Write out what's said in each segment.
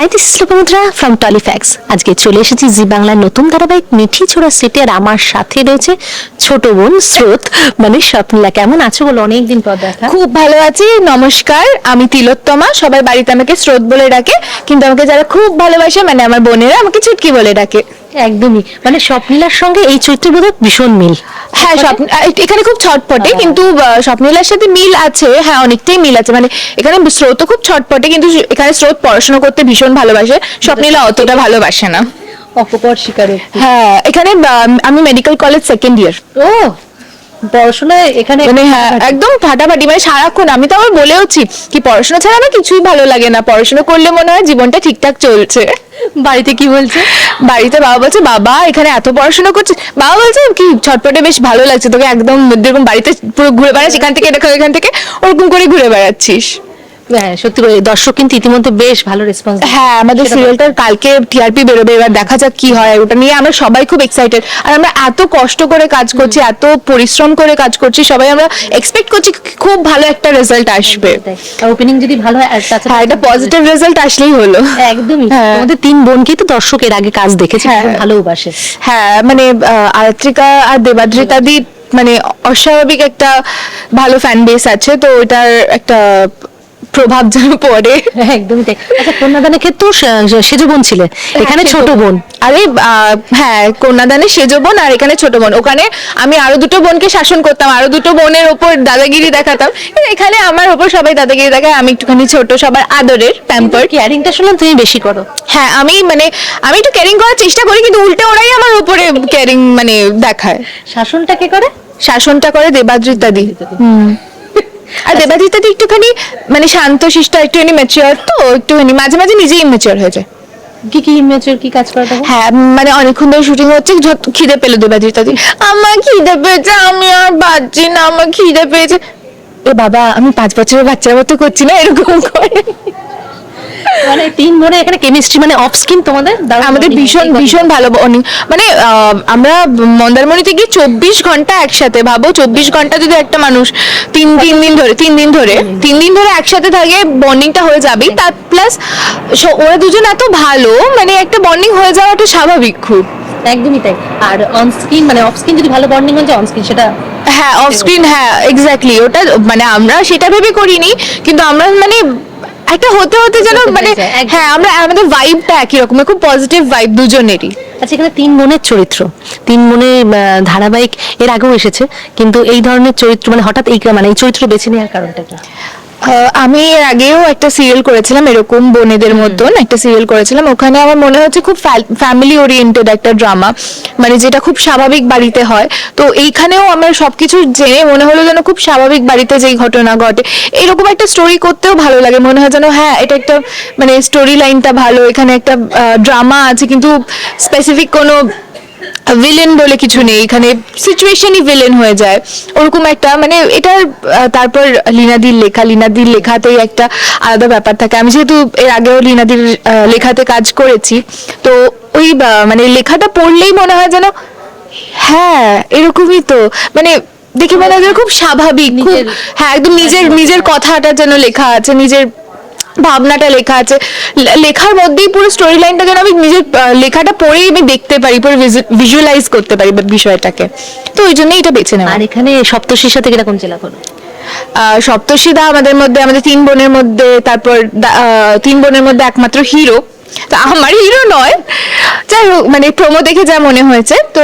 High this Lopamudra from টলিফ্যাক্স আজকে চলে এসেছি জি বাংলার নতুন ধারাবাহিক মিঠি ছোড়া সেটে আর আমার সাথে রয়েছে ছোট বোন স্রোত। মানে স্বপ্নলা, কেমন আছো বলো? অনেকদিন পর দেখা। খুব ভালো আছি, নমস্কার। আমি তিলোত্তমা, সবাই বাড়িতে আমাকে স্রোত বলে ডাকে। কিন্তু আমাকে যারা খুব ভালোবাসে মানে আমার বোনেরা, আমাকে চুটকি বলে ডাকে। একদমই। মানে স্বপ্নীলার সঙ্গে এই চরিত্রের বোধ ভীষণ মিল। হ্যাঁ স্বপ্ন এখানে খুব ছটপটে কিন্তু আহ, স্বপ্নীলার সাথে মিল আছে। হ্যাঁ অনেকটাই মিল আছে। মানে এখানে স্রোত খুব ছটপটে কিন্তু এখানে স্রোত পড়াশোনা করতে ভীষণ ভালোবাসে। স্বপ্নীলা অতটা ভালোবাসে না। অপকর শিকারে হ্যাঁ এখানে আমি মেডিকেল কলেজ সেকেন্ড ইয়ার ও পড়াশোনায় এখানে মানে হ্যাঁ একদম ফাটাফাটি মানে সারাক্ষণ আমি তো আবার বলেওছি কি পড়াশোনা ছাড়া আমার কিছুই ভালো লাগে না। পড়াশোনা করলে মনে হয় জীবনটা ঠিকঠাক চলছে। বাড়িতে কি বলছে? বাড়িতে বাবা বলছে বাবা এখানে এত পড়াশোনা করছে বাবা বলছে কি ছটপটে বেশ ভালো লাগছে তোকে একদম যেরকম বাড়িতে পুরো ঘুরে বেড়াচ্ছি এখান থেকে এটা এখান থেকে ওরকম করে ঘুরে বেড়াচ্ছিস। হ্যাঁ সত্যি দর্শক কিন্তু ইতিমধ্যে বেশ ভালো রেসপন্স হ্যাঁ আমাদের সিরিয়ালটার কালকে টিআরপি বেরোবে এবার দেখা যাক কি হয় ওটা নিয়ে আমরা সবাই খুব এক্সাইটেড আর আমরা এত কষ্ট করে কাজ করছি এত পরিশ্রম করে কাজ করছি সবাই আমরা এক্সপেক্ট করছি খুব ভালো একটা রেজাল্ট আসবে। ওপেনিং যদি ভালো হয় হ্যাঁ এটা পজিটিভ রেজাল্ট আসলেই হলো। একদমই। হ্যাঁ। তোমাদের তিন বোনকেই তো দর্শক এর আগে কাজ দেখেছে হ্যাঁ। ভালোবাসে হ্যাঁ মানে আরাত্রিকা আর দেবাদ্রিতাদি মানে অস্বাভাবিক একটা ভালো ফ্যান বেস আছে তো ওটার একটা প্রভাব যেন পড়ে। একদমই তাই। আচ্ছা কন্যাদানের ক্ষেত্রেও সেজ বোন ছিলে। এখানে হ্যাঁ, ছোট বোন। আরে হ্যাঁ কন্যাদানে সেজ বোন আর এখানে ছোট বোন। ওখানে আমি আরও দুটো বোনকে শাসন করতাম আরও দুটো বোনের ওপর দাদাগিরি দেখাতাম। এখানে আমার ওপর সবাই দাদাগিরি দেখায় আমি একটুখানি ছোট সবার আদরের প্যাম্পার কেয়ারিংটা শুনলাম তুমি বেশি করো। হ্যাঁ আমি মানে আমি একটু ক্যারিং করার চেষ্টা করি কিন্তু উল্টে ওরাই আমার উপরে ক্যারিং মানে দেখায়। শাসনটা কে করে? শাসনটা করে দেবাদ্রিতাদি হুম। আর দেবাদ্রিতাদি একটুখানি মানে শান্ত শিষ্ট একটুখানি ম্যাচিওর তো একটুখানি মাঝে মাঝে নিজেই ম্যাচিওর হয়ে যায়। কি কি ইমেজের কি কাজ করাটা হ্যাঁ? মানে অনেকক্ষণ ধরে শুটিং হচ্ছে খিদে পেল দেবাদ্রিতাদি আমার খিদে পেয়েছে আমি আর বাজি না আমার খিদে পেয়েছে। এ বাবা আমি পাঁচ বছরের বাচ্চার মতো করছি না এরকম করে। মানে তিন বোনে এখানে কেমিস্ট্রি মানে অফ স্ক্রিন তোমাদের? আমাদের ভীষণ ভীষণ ভালো bonding। মানে আমরা মন্দারমণিতে গিয়ে চব্বিশ ঘণ্টা একসাথে ভাবো চব্বিশ ঘণ্টা যদি একটা মানুষ তিন তিন দিন ধরে তিন দিন ধরে তিন দিন ধরে একসাথে থাকে বন্ডিংটা হয়ে যাবেই তার প্লাস ওরা দুজন এত ভালো মানে একটা বন্ডিং হয়ে যাওয়াটা স্বাভাবিক খুব। একদমই তাই। আর অন স্ক্রিন মানে অফ স্ক্রিন যদি ভালো বন্ডিং হয়ে যায় অন স্ক্রিন সেটা হ্যাঁ অফ স্ক্রিন হ্যাঁ এক্স্যাক্টলি ওটা মানে আমরা সেটা ভেবে করিনি কিন্তু আমরা মানে একটা হতে হতে যেন মানে হ্যাঁ আমরা আমাদের ভাইবটা একই রকম খুব পজিটিভ ভাইব দুজনেরই। আচ্ছা এখানে তিন মনের চরিত্র। তিন মনের ধারাবাহিক এর আগেও এসেছে কিন্তু এই ধরনের চরিত্র মানে হঠাৎ এই মানে এই চরিত্র বেছে নেওয়ার কারণটা কি? আমি এর আগেও একটা সিরিয়াল করেছিলাম এরকম বোনেদের মতন একটা সিরিয়াল করেছিলাম। ওখানে আমার মনে হচ্ছে খুব ফ্যামিলি ওরিয়েন্টেড একটা ড্রামা মানে যেটা খুব স্বাভাবিক বাড়িতে হয়। তো এইখানেও আমার সবকিছু জেনে মনে হলো যেন খুব স্বাভাবিক বাড়িতে যেই ঘটনা ঘটে। এরকম একটা স্টোরি করতেও ভালো লাগে মনে হয় যেন হ্যাঁ এটা একটা মানে স্টোরি লাইনটা ভালো এখানে একটা ড্রামা আছে কিন্তু স্পেসিফিক কোনো ভিলেন বলে কিছু নেই। এখানে সিচুয়েশনই ভিলেন হয়ে যায়। ওরকম একটা মানে এটার তারপর লিনাদির লেখা লিনাদির লেখাতেই একটা আলাদা ব্যাপার থাকে। আমি যেহেতু এর আগেও লিনাদির লেখাতে কাজ করেছি তো ওই মানে লেখাটা পড়লেই মনে হয় যেন হ্যাঁ এরকমই তো। মানে দেখে মনে হয় খুব স্বাভাবিক খুব হ্যাঁ একদম নিজের নিজের কথাটা যেন লেখা আছে নিজের ভাবনাটা লেখা আছে। লেখার মধ্যেই পুরো স্টোরি লাইনটা যেন আমি নিজের লেখাটা পড়েই আমি দেখতে পারি পুরো ভিজুয়ালাইজ করতে পারি বিষয়টাকে। তো ওই জন্যই এটা বেছে নেওয়া। আর এখানে সপ্তশীর সাথে কীরকম জেলা করো? সপ্তর্ষি সপ্তর্ষিদা আমাদের মধ্যে আমাদের তিন বোনের মধ্যে তারপর তিন বোনের মধ্যে একমাত্র হিরো তা আমার হিরো নয় যাই হোক মানে প্রোমো দেখে যা মনে হয়েছে তো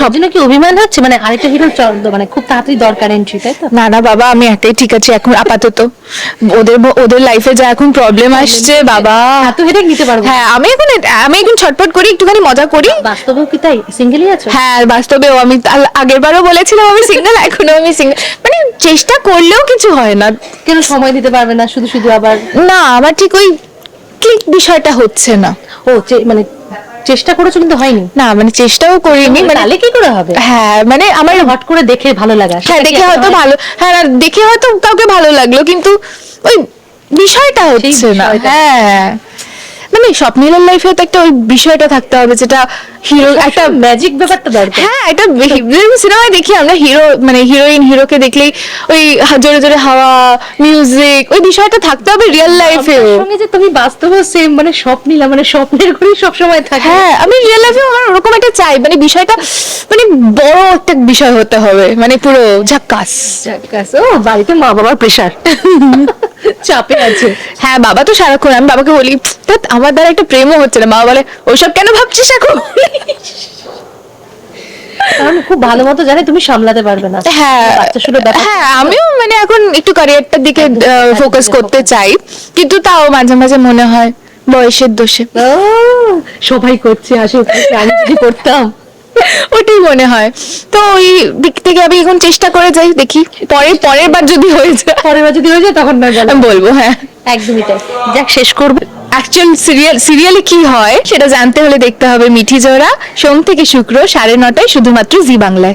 সব জন্য কি অভিমান হচ্ছে? মানে আরেকটা হিরো মানে খুব তাড়াতাড়ি দরকার এন্ট্রি তাই তো? না না বাবা আমি একাই ঠিক আছি এখন আপাতত। ওদের ওদের লাইফে যা এখন প্রবলেম আসছে বাবা। এত হেডেক নিতে পারব। হ্যাঁ আমি এখন আমি এখন ছটপট করি একটুখানি মজা করি। বাস্তবেও কি তাই? সিঙ্গেলই আছো? হ্যাঁ বাস্তবেও আমি আগের বারও বলেছিলাম আমি সিঙ্গেল এখনও আমি সিঙ্গেল মানে চেষ্টা করলেও কিছু হয় না। কেন সময় দিতে পারবে না? শুধু শুধু আবার না আমার ঠিক ওই ক্লিক বিষয়টা হচ্ছে না। ও মানে চেষ্টা করেছ কিন্তু হয়নি। না মানে চেষ্টাও করিনি মানে তাহলে কি করে হবে? হ্যাঁ মানে আমার হট করে দেখে ভালো লাগা হ্যাঁ দেখে হয়তো ভালো হ্যাঁ আর দেখে হয়তো কাউকে ভালো লাগল কিন্তু ওই বিষয়টা হচ্ছে না। হ্যাঁ। মানে স্বপ্নীলের লাইফে তো একটা ওই বিষয়টা থাকতে হবে যেটা হিরো একটা ম্যাজিক ব্যাপারটা দরকার। হ্যাঁ এটা সিনেমায় দেখি আমরা হিরো মানে হিরোইন হিরোকে দেখলেই ওই জোরে জোরে হাওয়া মিউজিক ওই বিষয়টা থাকতে হবে রিয়েল লাইফেও আপনার সঙ্গে যে তুমি বাস্তবে সেম মানে স্বপ্নিলা মানে স্বপ্নের ঘরেই সবসময় থাকে। হ্যাঁ আমি রিয়েল লাইফে আমার ওরকম একটা চাই মানে বিষয়টা মানে বড় একটা বিষয় হতে হবে মানে পুরো ঝাক্কাস। জাক্কাস। ও বাড়িতে মা বাবার প্রেশার চাপে আছে। হ্যাঁ বাবা তো সারাক্ষণ আমি বাবাকে বলি "ধ্যাৎ, আমার দ্বারা একটা প্রেমও হচ্ছে না। বাবা বলে ওইসব কেন ভাবছিস এখন? কারণ খুব ভালো মতো জানে তুমি সামলাতে পারবে না। হ্যাঁ বাচ্চা শুনে ব্যাপার হ্যাঁ আমিও মানে এখন একটু ক্যারিয়ারটার দিকে ফোকাস করতে চাই। কিন্তু তাও মাঝে মাঝে মনে হয় বয়সের দোষে। ও, সবাই করছে আসে আমি যদি করতাম। ওটাই মনে হয়। তো ওই দিক থেকে আমি এখন চেষ্টা করে যাই দেখি। পরে পরের বার যদি হয়ে যায়। পরের বার যদি হয়ে যায় তখন না আমি বলব হ্যাঁ। একদমই তাই। যাক শেষ করব। অ্যাকচুয়াল সিরিয়াল সিরিয়ালে কি হয় সেটা জানতে হলে দেখতে হবে মিঠি জোড়া সোম থেকে শুক্র সাড়ে নটায় শুধুমাত্র জি বাংলায়।